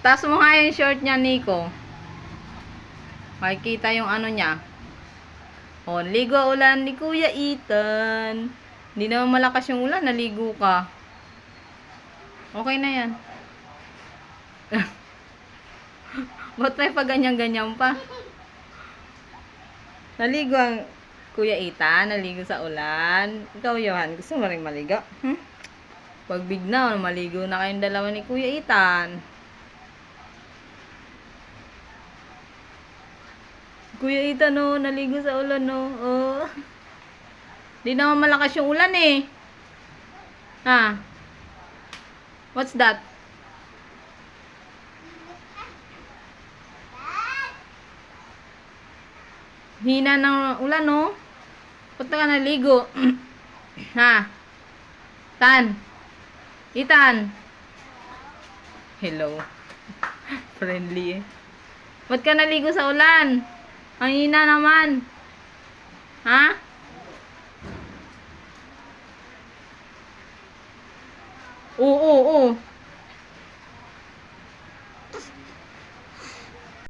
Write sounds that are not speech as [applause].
Taas mo nga yung short niya, Nico. Makikita yung ano niya. O, ligo ulan ni Kuya Ethan. Hindi naman malakas yung ulan, naligo ka. Okay na yan. [laughs] Ba't may pa ganyan-ganyan pa? Naligo ang Kuya Ethan, naligo sa ulan. Ikaw, Johan, gusto mo rin maligo? Hmm? Pag bigna, maligo na kayong dalawa ni Kuya Ethan. Kuya Ethan, no, naligo sa ulan, no. Oh. Di naman malakas yung ulan, eh. Ha? What's that? Hina ng ulan, no? Punta ka naligo. [clears throat] ha? Tan? Itan? Hello. [laughs] Friendly eh. Ba't ka naligo sa ulan? Ang hina naman. Ha? Oo, oo, oo.